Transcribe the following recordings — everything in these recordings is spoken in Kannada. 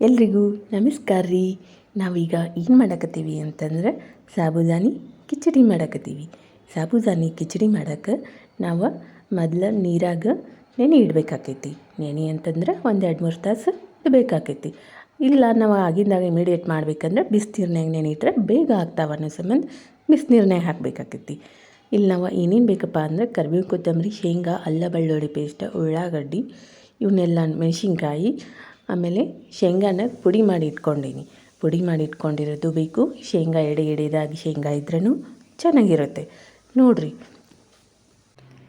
ಎಲ್ರಿಗೂ ನಮಸ್ಕಾರ ರೀ. ನಾವೀಗ ಏನು ಮಾಡಕತ್ತೀವಿ ಅಂತಂದ್ರೆ ಸಾಬುದಾನಿ ಕಿಚಡಿ ಮಾಡಕತ್ತೀವಿ. ಸಾಬುದಾನಿ ಕಿಚಡಿ ಮಾಡಕ್ಕೆ ನಾವು ಮೊದಲು ನೀರಾಗ ನೆನೆ ಇಡಬೇಕಾಕೈತಿ. ನೆನೆ ಅಂತಂದ್ರೆ ಒಂದು ಎರಡು ಮೂರು ತಾಸು ಇಡಬೇಕಾಕೈತಿ. ಇಲ್ಲ ನಾವು ಆಗಿಂದಾಗ ಇಮಿಡಿಯೇಟ್ ಮಾಡಬೇಕಂದ್ರೆ ಬಿಸಿನೀರ್ನಾಗ ನೆನೆ ಇಟ್ಟರೆ ಬೇಗ ಆಗ್ತಾವ ಅನ್ನೋ ಸಂಬಂಧ ಬಿಸಿನೀರ್ನಾಗ ಹಾಕಬೇಕಾಕೈತಿ. ಇಲ್ಲಿ ನಾವು ಏನೇನು ಬೇಕಪ್ಪ ಅಂದ್ರೆ ಕರಿಬೇವು ಕೊತ್ತಂಬರಿ, ಶೇಂಗಾ, ಅಲ್ಲ ಬೆಳ್ಳುಳ್ಳಿ ಪೇಸ್ಟ್, ಉಳ್ಳಾಗಡ್ಡಿ ಇವನ್ನೆಲ್ಲ ಮೆಣಸಿನ್ಕಾಯಿ ಆಮೇಲೆ ಶೇಂಗಾನ ಪುಡಿ ಮಾಡಿ ಇಟ್ಕೊಂಡಿನಿ. ಪುಡಿ ಮಾಡಿ ಇಟ್ಕೊಂಡಿರೋದು ಬೇಕು. ಶೇಂಗಾ ಎಡೆ ಎಡೆದಾಗಿ ಶೇಂಗಾ ಇದ್ರೂ ಚೆನ್ನಾಗಿರುತ್ತೆ. ನೋಡಿರಿ.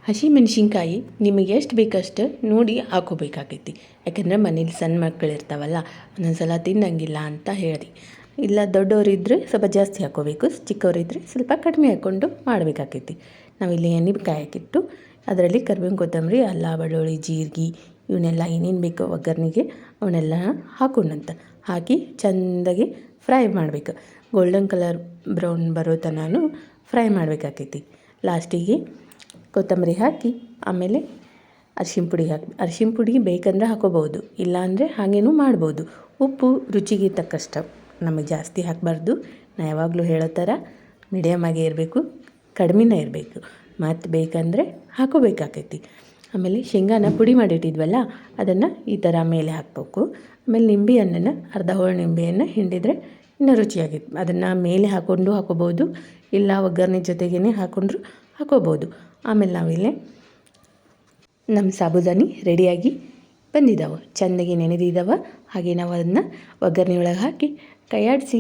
ಹಸಿಮೆಣ್ಸಿನ್ಕಾಯಿ ನಿಮಗೆ ಎಷ್ಟು ಬೇಕಷ್ಟು ನೋಡಿ ಹಾಕೋಬೇಕಾಗೈತಿ. ಯಾಕಂದರೆ ಮನೇಲಿ ಸಣ್ಣ ಮಕ್ಕಳು ಇರ್ತಾವಲ್ಲ ಒಂದೊಂದು ಸಲ ತಿನ್ನಂಗಿಲ್ಲ ಅಂತ ಹೇಳಿ. ಇಲ್ಲ ದೊಡ್ಡವರಿದ್ದರೆ ಸ್ವಲ್ಪ ಜಾಸ್ತಿ ಹಾಕೋಬೇಕು ಚಿಕ್ಕವರಿದ್ದರೆ ಸ್ವಲ್ಪ ಕಡಿಮೆ ಹಾಕ್ಕೊಂಡು ಮಾಡಬೇಕಾಗೈತಿ. ನಾವಿಲ್ಲಿ ಎಣ್ಣೆ ಕಾಯಕ್ಕಿಟ್ಟು ಅದರಲ್ಲಿ ಕರ್ಬೇವಿನ ಕೊತ್ತಂಬರಿ, ಅಲ್ಲ, ಬೆಳ್ಳುಳ್ಳಿ, ಜೀರಿಗೆ ಇವನ್ನೆಲ್ಲ ಏನೇನು ಬೇಕು ಒಗ್ಗರಣೆಗೆ ಅವನ್ನೆಲ್ಲ ಹಾಕೊಂಡಂತ. ಹಾಕಿ ಚೆಂದಾಗಿ ಫ್ರೈ ಮಾಡಬೇಕು. ಗೋಲ್ಡನ್ ಕಲರ್ ಬ್ರೌನ್ ಬರೋ ತನಕ ಫ್ರೈ ಮಾಡಬೇಕಾಕೈತಿ. ಲಾಸ್ಟಿಗೆ ಕೊತ್ತಂಬರಿ ಹಾಕಿ, ಆಮೇಲೆ ಅರ್ಶಿನ ಪುಡಿ ಹಾಕಿ, ಅರ್ಶಿನ ಪುಡಿ ಬೇಕಂದ್ರೆ ಹಾಕೋಬೋದು ಇಲ್ಲಾಂದರೆ ಹಾಗೇನೂ ಮಾಡ್ಬೋದು. ಉಪ್ಪು ರುಚಿಗೆ ತಕ್ಕಷ್ಟು ನಮಗೆ ಜಾಸ್ತಿ ಹಾಕಬಾರ್ದು. ನಾ ಯಾವಾಗಲೂ ಹೇಳೋ ಥರ ಮೀಡಿಯಮ್ ಆಗೇ ಇರಬೇಕು, ಕಡಿಮೆನೇ ಇರಬೇಕು. ಮತ್ತು ಬೇಕಂದರೆ ಹಾಕೋಬೇಕಾಕೈತಿ. ಆಮೇಲೆ ಶೇಂಗಾನ ಪುಡಿ ಮಾಡಿಟ್ಟಿದ್ವಲ್ಲ, ಅದನ್ನು ಈ ಥರ ಮೇಲೆ ಹಾಕಬೇಕು. ಆಮೇಲೆ ನಿಂಬೆ ಹಣ್ಣನ್ನು, ಅರ್ಧ ಹೋಳು ನಿಂಬೆಯನ್ನು ಹಿಂಡಿದರೆ ಇನ್ನೂ ರುಚಿಯಾಗಿತ್ತು ಅದನ್ನು ಮೇಲೆ ಹಾಕ್ಕೊಂಡು ಹಾಕೋಬೋದು ಇಲ್ಲ ಒಗ್ಗರಣೆ ಜೊತೆಗೇ ಹಾಕ್ಕೊಂಡ್ರು ಹಾಕೋಬೋದು ಆಮೇಲೆ ನಾವಿಲ್ಲಿ ನಮ್ಮ ಸಾಬುದಾನಿ ರೆಡಿಯಾಗಿ ಬಂದಿದ್ದಾವೆ ಚೆಂದಾಗಿ ನೆನೆದಿದ್ದಾವೆ ಹಾಗೆ ನಾವು ಅದನ್ನು ಒಗ್ಗರಣೆ ಒಳಗೆ ಹಾಕಿ ಕೈಯಾಡಿಸಿ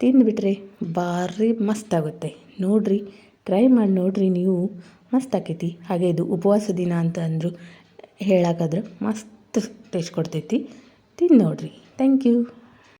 ತಿಂದುಬಿಟ್ರೆ ಭಾರಿ ಮಸ್ತಾಗುತ್ತೆ. ನೋಡಿರಿ ಟ್ರೈ ಮಾಡಿ ನೋಡಿರಿ ನೀವು. ಮಸ್ತ್ ಆಕೈತಿ. ಹಾಗೆ ಇದು ಉಪವಾಸ ದಿನ ಅಂತ ಅಂದರು. ಹೇಳಕ್ಕಾದ್ರೆ ಮಸ್ತ್ ಟೇಸ್ಟ್ ಕೊಡ್ತೈತಿ. ತಿಂದು ನೋಡಿರಿ. Thank you